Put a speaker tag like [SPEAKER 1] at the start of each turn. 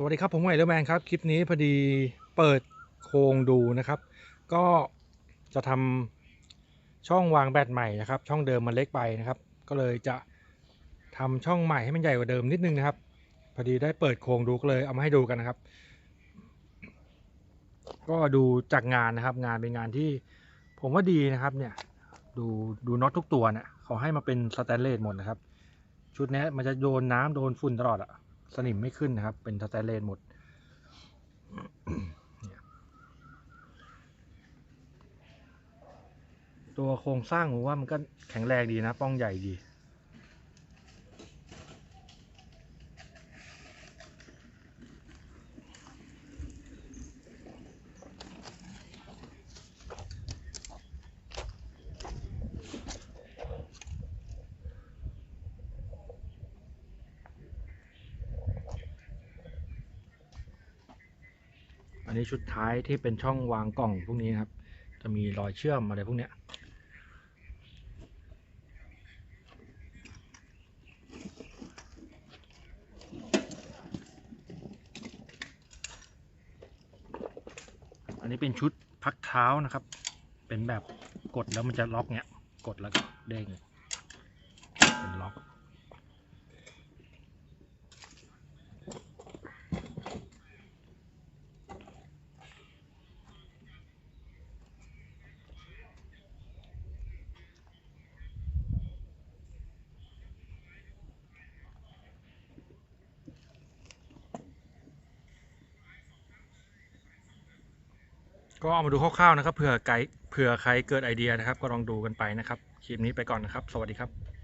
[SPEAKER 1] สวัสดีครับผมไวเลอร์แมนครับ คลิปนี้พอดีเปิดโครงดูนะครับ ก็จะทำช่องวางแบตใหม่นะครับ ช่องเดิมมันเล็กไปนะครับ ก็เลยจะทำช่องใหม่ให้มันใหญ่กว่าเดิมนิดนึงนะครับ พอดีได้เปิดโครงดูก็เลยเอามาให้ดูกันนะครับ ก็ดูจากงานนะครับ งานเป็นงานที่ผมว่าดีนะครับเนี่ยดูดูน็อตทุกตัวเนี่ยเขาให้มาเป็นสแตนเลสหมดนะครับ ชุดนี้มันจะโดนน้ำโดนฝุ่นตลอดอะ สนิมไม่ขึ้นนะครับ เป็นสแตนเลสหมด ตัวโครงสร้างผมว่ามันก็แข็งแรงดีนะ ป้องใหญ่ดี อันนี้ชุดท้ายที่เป็นช่องวางกล่องพวกนี้ครับ จะมีรอยเชื่อมอะไรพวกเนี้ยอันนี้เป็นชุดพักเท้านะครับ เป็นแบบกดแล้วมันจะล็อกเนี้ย กดแล้วก็เด้ง ก็เอามาดูคร่าวๆนะครับเผื่อไกด์เผื่อใครเกิดไอเดียนะครับ ก็ลองดูกันไปนะครับ คลิปนี้ไปก่อนนะครับ สวัสดีครับ